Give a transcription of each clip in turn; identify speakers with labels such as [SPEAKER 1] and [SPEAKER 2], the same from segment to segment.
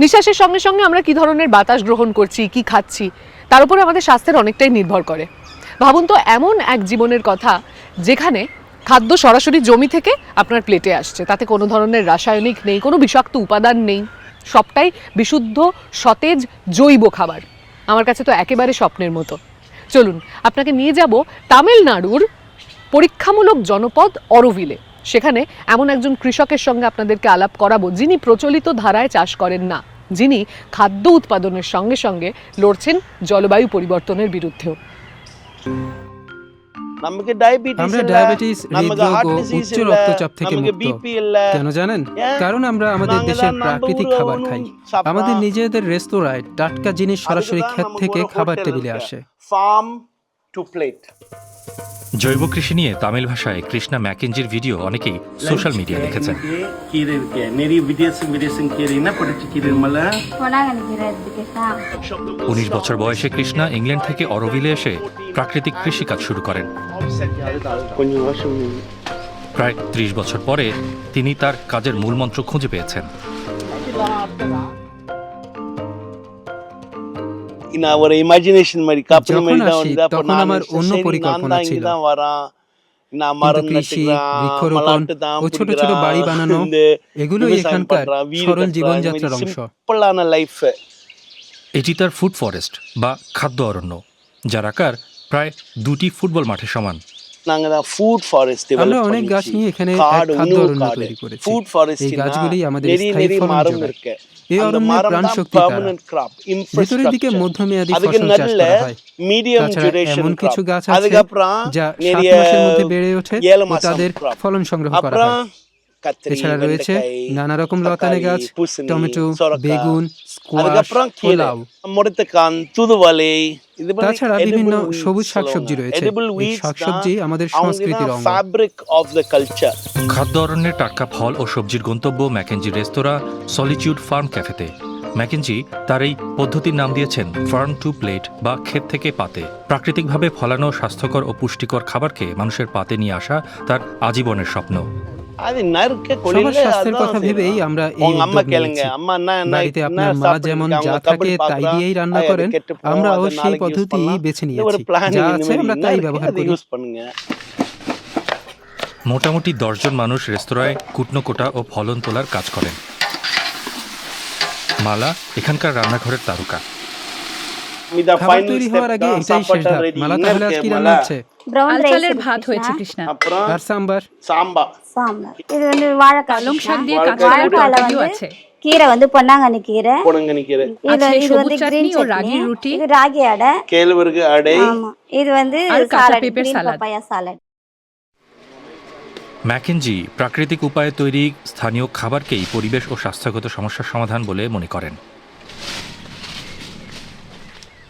[SPEAKER 1] নিঃশ্বাসের সঙ্গে সঙ্গে আমরা কি ধরনের বাতাস গ্রহণ করছি, কি খাচ্ছি, তার উপরে আমাদের স্বাস্থ্যের অনেকটাই নির্ভর করে। ভাবুন তো, এমন এক জীবনের কথা যেখানে খাদ্য সরাসরি জমি থেকে আপনার প্লেটে আসছে, তাতে কোনো ধরনের রাসায়নিক নেই, কোনো বিষাক্ত উপাদান নেই। সবটাই বিশুদ্ধ, সতেজ, জৈব খাবার। আমার কাছে তো একেবারে স্বপ্নের মতো। চলুন, আপনাকে নিয়ে যাব তামিলনাড়ুর পরীক্ষামূলক জনপদ অরোভিলে। সেখানে এমন একজন কৃষকের সঙ্গে আপনাদেরকে আলাপ করাবো যিনি প্রচলিত ধারায় চাষ করেন না। যিনি খাদ্য উৎপাদনের সঙ্গে সঙ্গে লড়ছেন জলবায়ু পরিবর্তনের বিরুদ্ধেও।
[SPEAKER 2] আমরা ডায়াবেটিস হৃদরোগ ও উচ্চ রক্তচাপ থেকে মুক্ত। কেন জানেন? কারণ আমরা আমাদের দেশের প্রাকৃতিক খাবার খাই। আমাদের নিজেদের রেস্তোরাঁয় টাটকা জিনিস সরাসরি ক্ষেত থেকে খাবার টেবিলে আসে।
[SPEAKER 3] টু প্লেট
[SPEAKER 4] জৈব কৃষি নিয়ে তামিল ভাষায় কৃষ্ণা ম্যাকেঞ্জির ভিডিও অনেকেই সোশ্যাল মিডিয়া দেখেছেন। উনিশ বছর বয়সে কৃষ্ণা ইংল্যান্ড থেকে অরবিলে এসে প্রাকৃতিক কৃষিকাজ শুরু করেন। প্রায় ত্রিশ বছর পরে তিনি তার কাজের মূলমন্ত্র খুঁজে পেয়েছেন।
[SPEAKER 2] ছোট ছোট বাড়ি বানানো এখানকার সরল অংশ
[SPEAKER 4] এটি তার ফুড ফরেস্ট বা খাদ্য অরণ্য যার আকার প্রায় দুটি ফুটবল মাঠের সমান।
[SPEAKER 3] ফুড ফরেস্ট
[SPEAKER 2] আমরা অনেক গাছ নিয়ে এখানে খাদ্য অরণ্য তৈরি করেছি।
[SPEAKER 3] ফুড
[SPEAKER 2] এই গাছগুলি আমাদের স্থায়ী ফলন যোগায়। এই প্রাণ শক্তি দিকে মধ্যমেয়াদী ফসল চাষ করা হয়। এমন কিছু গাছ আছে যা সাত মাসের মধ্যে বেড়ে ওঠে ও তাদের ফলন সংগ্রহ করা হয়। এছাড়া রয়েছে নানা রকম লতানে গাছ টমেটো বেগুন তাছাড়া বিভিন্ন সবুজ শাকসবজি রয়েছে। শাকসবজি আমাদের সংস্কৃতির অঙ্গ।
[SPEAKER 4] খাদ্য অরণ্যের টাটকা ফল ও সবজির গন্তব্য ম্যাকেঞ্জি রেস্তোরাঁ সলিচিউড ফার্ম ক্যাফেতে ম্যাকেঞ্জি তার এই পদ্ধতির নাম দিয়েছেন ফার্ম টু প্লেট বা ক্ষেত থেকে পাতে। প্রাকৃতিকভাবে ফলানো স্বাস্থ্যকর ও পুষ্টিকর খাবারকে মানুষের পাতে নিয়ে আসা তার আজীবনের স্বপ্ন।
[SPEAKER 2] কথা ভেবেই আমরা এই আপনার মা যেমন যা থাকে তাই দিয়েই রান্না করেন সেই পদ্ধতি বেছে নিয়েছি। যা আছে আমরা তাই ব্যবহার করি।
[SPEAKER 4] মোটামুটি দশজন মানুষ রেস্তোরাঁয় কুটনোকোটা ও ফলন তোলার কাজ করেন। মালা এখানকার রান্নাঘরের তারকা।
[SPEAKER 2] খাবার
[SPEAKER 3] final
[SPEAKER 2] তৈরি
[SPEAKER 3] step
[SPEAKER 2] হওয়ার আগে
[SPEAKER 3] தான்,
[SPEAKER 2] এটাই শেষ
[SPEAKER 3] சாப்பாடு
[SPEAKER 2] ধাপ
[SPEAKER 3] ready.
[SPEAKER 2] মালা
[SPEAKER 3] என்ன
[SPEAKER 2] তাহলে আজ
[SPEAKER 3] இருக்கு,
[SPEAKER 2] কি রান্না
[SPEAKER 3] মালা?
[SPEAKER 2] হচ্ছে
[SPEAKER 5] ப்ரௌன் ரைஸ்
[SPEAKER 6] আলচালের
[SPEAKER 5] இருக்கு
[SPEAKER 6] ভাত হয়েছে
[SPEAKER 5] கிருஷ்ணா.
[SPEAKER 6] কৃষ্ণা
[SPEAKER 3] அப்புறம்
[SPEAKER 2] আর সাম্বার
[SPEAKER 3] சாம்பார்
[SPEAKER 5] சாம்பார் இது வந்து வாழைக்காய்
[SPEAKER 6] পালং
[SPEAKER 5] கிருஷ்ணா.
[SPEAKER 6] শাক দিয়ে
[SPEAKER 3] வாழைக்காய்
[SPEAKER 6] কাঁচা
[SPEAKER 3] দিয়ে
[SPEAKER 5] வாழைக்காயில
[SPEAKER 6] তরকারিও
[SPEAKER 5] வந்து
[SPEAKER 6] আছে
[SPEAKER 5] கீரை வந்து பொன்னாங்கண்ணி கீரை
[SPEAKER 3] பொடங்கனி கீரை
[SPEAKER 5] இது
[SPEAKER 6] আছে
[SPEAKER 5] இது
[SPEAKER 6] সবুজ
[SPEAKER 5] வந்து
[SPEAKER 6] চাটনি
[SPEAKER 5] கிரீன்
[SPEAKER 6] ও
[SPEAKER 5] சட்னி
[SPEAKER 6] রাগির রুটি
[SPEAKER 5] இது ராகி அடை
[SPEAKER 3] கேழ்வரகு அடை
[SPEAKER 5] ஆமா இது வந்து
[SPEAKER 6] আর কাঁচা
[SPEAKER 5] சாலட்
[SPEAKER 6] পেঁপের
[SPEAKER 5] green
[SPEAKER 6] salad.
[SPEAKER 5] papaya salad
[SPEAKER 4] Mackenzie প্রাকৃতিক উপায়ে তৈরি স্থানীয় খাবারকেই পরিবেশ ও স্বাস্থ্যগত সমস্যার সমাধান বলে মনে করেন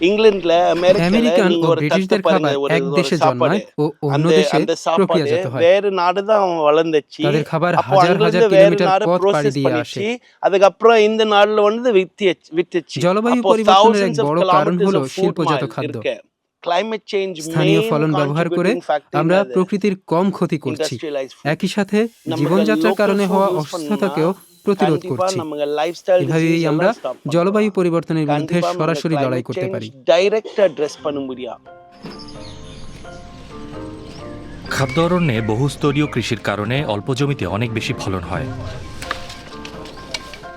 [SPEAKER 3] இங்கிலாந்துல அமெரிக்கால
[SPEAKER 2] আমেরিকান
[SPEAKER 3] நீங்க
[SPEAKER 2] ও
[SPEAKER 3] ஒரு
[SPEAKER 2] ব্রিটিশদের
[SPEAKER 3] தட்டு பாருங்க
[SPEAKER 2] খাবার
[SPEAKER 3] ஒரு
[SPEAKER 2] এক
[SPEAKER 3] ஒரு
[SPEAKER 2] দেশে
[SPEAKER 3] சாப்பாடு
[SPEAKER 2] জন্মায় ও অন্য
[SPEAKER 3] அந்த
[SPEAKER 2] দেশে
[SPEAKER 3] அந்த சாப்பாடு
[SPEAKER 2] প্রক্রিয়াজাত হয়
[SPEAKER 3] வேறு நாடு தான் வளர்ந்துச்சு
[SPEAKER 2] তাদের খাবার
[SPEAKER 3] அப்போ
[SPEAKER 2] হাজার
[SPEAKER 3] அங்கிருந்து
[SPEAKER 2] হাজার
[SPEAKER 3] வேற
[SPEAKER 2] কিলোমিটার
[SPEAKER 3] நாடு
[SPEAKER 2] পথ পাড়ি
[SPEAKER 3] ப்ரோசஸ்
[SPEAKER 2] দিয়ে
[SPEAKER 3] பண்ணிச்சு
[SPEAKER 2] আসে
[SPEAKER 3] அதுக்கப்புறம் இந்த நாடுல வந்து வித்து வித்துச்சு
[SPEAKER 2] জলবায়ু
[SPEAKER 3] அப்போ
[SPEAKER 2] পরিবর্তনের এক
[SPEAKER 3] thousands of
[SPEAKER 2] বড় কারণ
[SPEAKER 3] kilometers
[SPEAKER 2] হলো
[SPEAKER 3] of food
[SPEAKER 2] শিল্পজাত
[SPEAKER 3] miles
[SPEAKER 2] খাদ্য
[SPEAKER 3] இருக்கு climate change
[SPEAKER 2] স্থানীয়
[SPEAKER 3] main
[SPEAKER 2] ফলন ব্যবহার করে
[SPEAKER 3] contributing factor
[SPEAKER 2] আমরা
[SPEAKER 3] என்னது?
[SPEAKER 2] প্রকৃতির কম ক্ষতি করছি
[SPEAKER 3] Industrialized food.
[SPEAKER 2] একই সাথে
[SPEAKER 3] நமக்கு
[SPEAKER 2] জীবনযাত্রার
[SPEAKER 3] local
[SPEAKER 2] কারণে
[SPEAKER 3] food
[SPEAKER 2] হওয়া
[SPEAKER 3] use
[SPEAKER 2] অসুস্থতাকেও
[SPEAKER 3] பண்ணா
[SPEAKER 2] প্রতিরোধ করছি। এভাবেই আমরা জলবায়ু পরিবর্তনের বিরুদ্ধে সরাসরি লড়াই করতে পারি।
[SPEAKER 4] খাদ্য অরণ্যে বহুস্তরীয় কৃষির কারণে অল্প জমিতে অনেক বেশি ফলন হয়।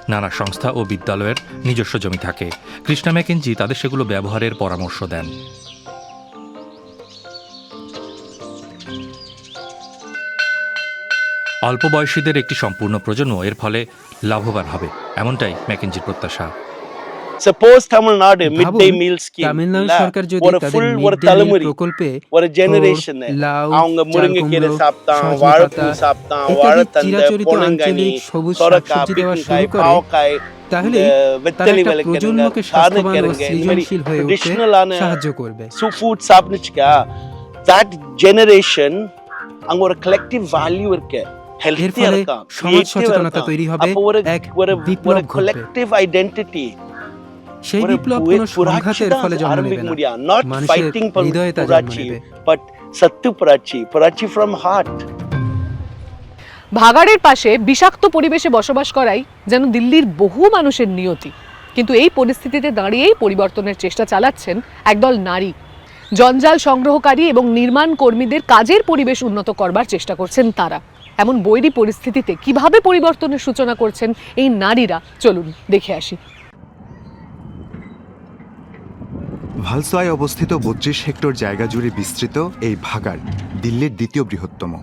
[SPEAKER 4] নানা সংস্থা ও বিদ্যালয়ের নিজস্ব জমি থাকে। কৃষ্ণা ম্যাকেঞ্জি তাদের সেগুলো ব্যবহারের পরামর্শ দেন। অল্প বয়সীদের একটি সম্পূর্ণ প্রজন্ম এর ফলে লাভবান হবে এমনটাই ম্যাকেঞ্জির প্রত্যাশা।
[SPEAKER 3] Suppose Tamil Nadu mid
[SPEAKER 2] day
[SPEAKER 3] meal scheme
[SPEAKER 2] Tamil Nadu সরকার যদি তাদের মিড ডে মিল প্রকল্পে তাহলে একটা প্রজন্মকে স্বাস্থ্যবান ও সৃজনশীল হয়ে উঠতে সাহায্য করবে।
[SPEAKER 3] সুফুড সাপনিচকা দ্যাট জেনারেশন அங்க
[SPEAKER 2] ফলে সমাজ সচেতনতা তৈরি হবে এক বিপ্লব সেই বিপ্লব কোনো সংঘাতের ফলে জন্ম নেবে না। মানুষের জন্ম নেবে।
[SPEAKER 3] ফ্রম হার্ট
[SPEAKER 1] ভাগাড়ের পাশে বিষাক্ত পরিবেশে বসবাস করাই যেন দিল্লির বহু মানুষের নিয়তি। কিন্তু এই পরিস্থিতিতে দাঁড়িয়েই পরিবর্তনের চেষ্টা চালাচ্ছেন একদল নারী। জঞ্জাল সংগ্রহকারী এবং নির্মাণ কর্মীদের কাজের পরিবেশ উন্নত করবার চেষ্টা করছেন তারা। এমন বৈরী পরিস্থিতিতে কীভাবে পরিবর্তনের সূচনা করছেন এই নারীরা? চলুন, দেখে আসি।
[SPEAKER 6] ভালসোয়ায় অবস্থিত বত্রিশ হেক্টর জায়গা জুড়ে বিস্তৃত এই ভাগাড় দিল্লির দ্বিতীয় বৃহত্তম।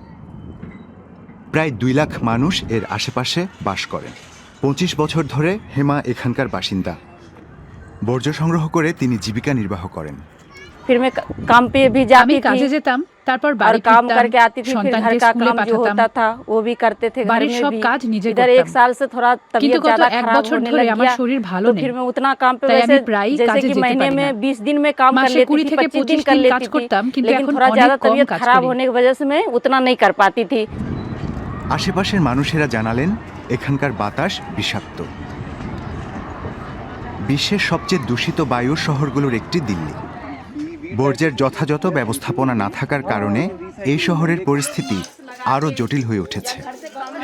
[SPEAKER 6] প্রায় দুই লাখ মানুষ এর আশেপাশে বাস করেন। পঁচিশ বছর ধরে হেমা এখানকার বাসিন্দা। বর্জ্য সংগ্রহ করে তিনি জীবিকা নির্বাহ করেন।
[SPEAKER 7] फिर मैं क- काम पे भी
[SPEAKER 8] আমি
[SPEAKER 7] जाती
[SPEAKER 8] কাজে
[SPEAKER 7] थी
[SPEAKER 8] যেতাম তারপর
[SPEAKER 7] और
[SPEAKER 8] বাড়ি
[SPEAKER 7] काम
[SPEAKER 8] ফিরতাম
[SPEAKER 7] करके आती थी फिर घर
[SPEAKER 8] সন্তানকে
[SPEAKER 7] का
[SPEAKER 8] স্কুলে
[SPEAKER 7] काम जो
[SPEAKER 8] পাঠাতাম
[SPEAKER 7] होता था वो भी करते थे घर
[SPEAKER 8] বাড়ির
[SPEAKER 7] में
[SPEAKER 8] সব
[SPEAKER 7] भी
[SPEAKER 8] কাজ নিজে
[SPEAKER 7] इधर एक
[SPEAKER 8] করতাম
[SPEAKER 7] साल से थोड़ा
[SPEAKER 8] কিন্তু
[SPEAKER 7] तबीयत
[SPEAKER 8] গত
[SPEAKER 7] ज्यादा
[SPEAKER 8] এক
[SPEAKER 7] खराब
[SPEAKER 8] বছর
[SPEAKER 7] होने
[SPEAKER 8] ধরে
[SPEAKER 7] लग
[SPEAKER 8] আমার
[SPEAKER 7] गया
[SPEAKER 8] শরীর ভালো
[SPEAKER 7] तो
[SPEAKER 8] নেই
[SPEAKER 7] फिर मैं उतना काम पे
[SPEAKER 8] তাই আমি
[SPEAKER 7] वैसे
[SPEAKER 8] প্রায়ই
[SPEAKER 7] जैसे
[SPEAKER 8] কাজে
[SPEAKER 7] कि
[SPEAKER 8] যেতে
[SPEAKER 7] महीने
[SPEAKER 8] পারি
[SPEAKER 7] में
[SPEAKER 8] না।
[SPEAKER 7] बीस दिन में काम कर
[SPEAKER 8] মাসে
[SPEAKER 7] लेती
[SPEAKER 8] কুড়ি
[SPEAKER 7] थी
[SPEAKER 8] থেকে
[SPEAKER 7] पच्चीस दिन
[SPEAKER 8] পঁচিশ
[SPEAKER 7] कर
[SPEAKER 8] দিন
[SPEAKER 7] लेती
[SPEAKER 8] কাজ
[SPEAKER 7] थी
[SPEAKER 8] করতাম কিন্তু
[SPEAKER 7] लेकिन
[SPEAKER 8] এখন
[SPEAKER 7] थोड़ा
[SPEAKER 8] অনেক
[SPEAKER 7] ज्यादा
[SPEAKER 8] কম
[SPEAKER 7] तबीयत
[SPEAKER 8] কাজ
[SPEAKER 7] खराब
[SPEAKER 8] করি
[SPEAKER 7] होने की वजह से मैं उतना नहीं कर पाती थी
[SPEAKER 6] আশেপাশের মানুষেরা জানালেন এখানকার বাতাস বিষাক্ত বিশ্বের সবচেয়ে দূষিত বায়ু শহরগুলোর একটি দিল্লি বর্জ্যের যথাযথ ব্যবস্থাপনা না থাকার কারণে এই শহরের পরিস্থিতি আরও জটিল হয়ে উঠেছে।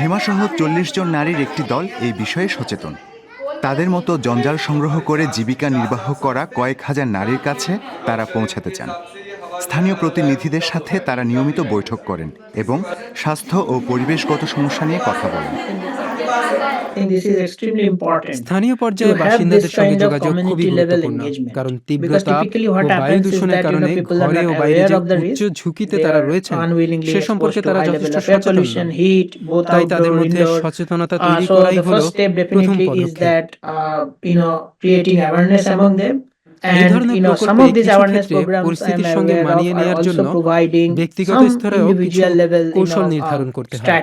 [SPEAKER 6] হেমাসহ চল্লিশ জন নারীর একটি দল এই বিষয়ে সচেতন। তাদের মতো জঞ্জাল সংগ্রহ করে জীবিকা নির্বাহ করা কয়েক হাজার নারীর কাছে তারা পৌঁছাতে চান। স্থানীয় প্রতিনিধিদের সাথে তারা নিয়মিত বৈঠক করেন এবং স্বাস্থ্য ও পরিবেশগত সমস্যা নিয়ে কথা বলেন।
[SPEAKER 2] স্থানীয় পর্যায়ে বাসিন্দাদের সঙ্গে যোগাযোগ খুবই গুরুত্বপূর্ণ কারণ
[SPEAKER 9] তীব্রতা
[SPEAKER 2] ও বায়ু দূষণের কারণে ঘরে ও বাইরে যে উচ্চ ঝুঁকিতে তারা
[SPEAKER 9] রয়েছে
[SPEAKER 2] সে সম্পর্কে তারা যথেষ্ট সচেতন তাই তাদের মধ্যে সচেতনতা তৈরি করাই হলো প্রথম পদক্ষেপ। এই ধরনের প্রকল্পে কিছু ক্ষেত্রে পরিস্থিতির সঙ্গে মানিয়ে জন্য ব্যক্তিগত স্তরেও কিছু কৌশল নির্ধারণ
[SPEAKER 9] uh,
[SPEAKER 2] করতে হয়.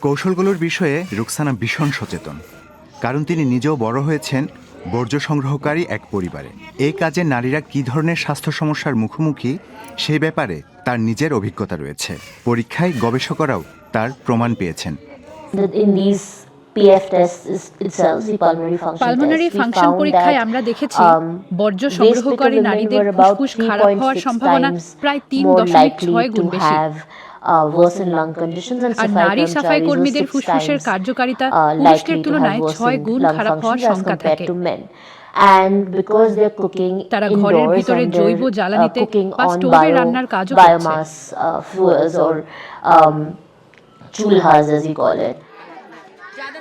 [SPEAKER 6] কৌশলগুলোর বিষয়ে রুকসানা ভীষণ সচেতন কারণ তিনি নিজেও বড় হয়েছেন বর্জ্য সংগ্রহকারী এক পরিবারে। এই কাজে নারীরা কী ধরনের স্বাস্থ্য সমস্যার মুখোমুখি সেই ব্যাপারে তার নিজের অভিজ্ঞতা রয়েছে। পরীক্ষায় গবেষকরাও তার প্রমাণ পেয়েছেন।
[SPEAKER 10] PF test.
[SPEAKER 8] পরীক্ষায় আমরা দেখেছি বর্জ্য সংগ্রহকারী নারীদের ফুসফুস খারাপ হওয়ার সম্ভাবনা প্রায় 3.6 গুণ বেশি। আর নারী সাফাই কর্মীদের ফুসফুসের কার্যকারিতা পুরুষদের তুলনায় ছয় গুণ খারাপ হওয়ার শঙ্কা থাকে। তারা ঘরের ভিতরে জৈব জ্বালানিতে বা স্টোভে রান্নার কাজও করছে।
[SPEAKER 10] Biomass fuels or chulhas as you call it.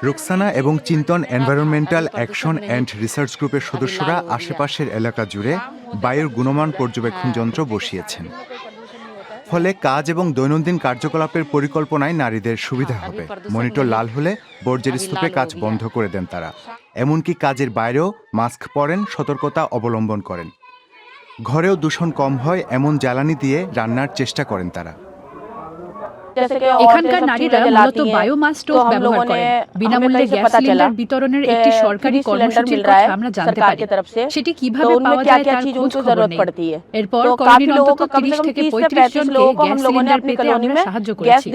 [SPEAKER 6] Ruksana এবং Chintan environmental action and research গ্রুপের সদস্যরা আশেপাশের এলাকা জুড়ে বায়ুর গুণমান পর্যবেক্ষণ যন্ত্র বসিয়েছেন। ফলে কাজ এবং দৈনন্দিন কার্যকলাপের পরিকল্পনায় নারীদের সুবিধা হবে। মনিটর লাল হলে বর্জ্যের স্তূপে কাজ বন্ধ করে দেন তারা। এমনকি কাজের বাইরেও মাস্ক পরেন, সতর্কতা অবলম্বন করেন। ঘরেও দূষণ কম হয়, এমন জ্বালানি দিয়ে রান্নার চেষ্টা করেন তারা।
[SPEAKER 8] এখানকার নারীরা মূলত বায়োমাস স্টোভ ব্যবহার করেন বিনামূল্যে গ্যাস সিলিন্ডার বিতরণের একটি সরকারি কর্মসূচির কথা আমরা জানতে পারি। সেটি কীভাবে পাওয়া যায় তার খোঁজ খবর নেই। এরপর অন্তত
[SPEAKER 7] 30
[SPEAKER 8] থেকে
[SPEAKER 7] 35
[SPEAKER 8] জনকে গ্যাস সিলিন্ডার পেতে আমরা সাহায্য করেছি।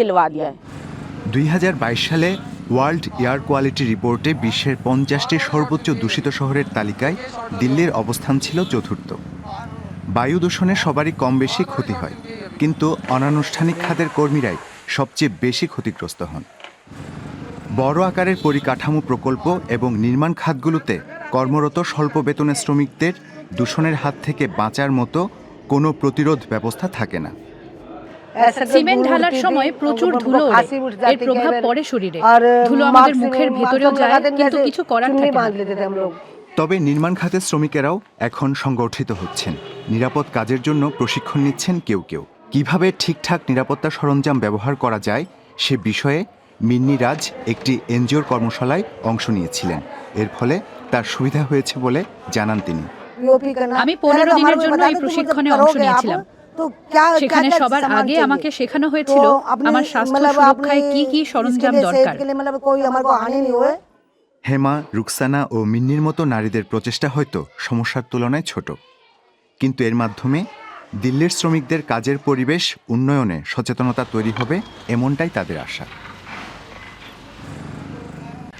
[SPEAKER 6] 2022 সালে ওয়ার্ল্ড এয়ার কোয়ালিটি রিপোর্টে বিশ্বের পঞ্চাশটি সর্বোচ্চ দূষিত শহরের তালিকায় দিল্লির অবস্থান ছিল চতুর্থ। বায়ু দূষণে সবারই কম বেশি ক্ষতি হয়। কিন্তু অনানুষ্ঠানিক খাতের কর্মীরাই সবচেয়ে বেশি ক্ষতিগ্রস্ত হন। বড় আকারের পরিকাঠামো প্রকল্প এবং নির্মাণ খাতগুলোতে কর্মরত স্বল্প বেতনের শ্রমিকদের দূষণের হাত থেকে বাঁচার মতো কোনো প্রতিরোধ ব্যবস্থা থাকে না।
[SPEAKER 8] সিমেন্ট ঢালার সময় প্রচুর ধুলো এর প্রভাব পড়ে শরীরে। ধুলো আমাদের মুখের ভেতরেও যায় কিন্তু কিছু করার থাকে
[SPEAKER 6] তবে নির্মাণ খাতের শ্রমিকেরাও এখন সংগঠিত হচ্ছেন। নিরাপদ কাজের জন্য প্রশিক্ষণ নিচ্ছেন কেউ কেউ। কীভাবে ঠিকঠাক নিরাপত্তা সরঞ্জাম ব্যবহার করা যায় সে বিষয়ে মিন্নি রাজ একটি এনজিওর কর্মশালায় অংশ নিয়েছিলেন। এর ফলে তার সুবিধা হয়েছে বলে জানান তিনি।
[SPEAKER 8] আমি পনেরো দিনের জন্য এই প্রশিক্ষণে অংশ নিয়েছিলাম। সেখানে সবার আগে আমাকে শেখানো হয়েছিল আমার স্বাস্থ্য সুরক্ষায় কি কি সরঞ্জাম দরকার।
[SPEAKER 6] হেমা রুকসানা ও মিন্নির মতো নারীদের প্রচেষ্টা হয়তো সমস্যার তুলনায় ছোট। কিন্তু এর মাধ্যমে দিল্লির শ্রমিকদের কাজের পরিবেশ উন্নয়নে সচেতনতা তৈরি হবে এমনটাই তাদের আশা।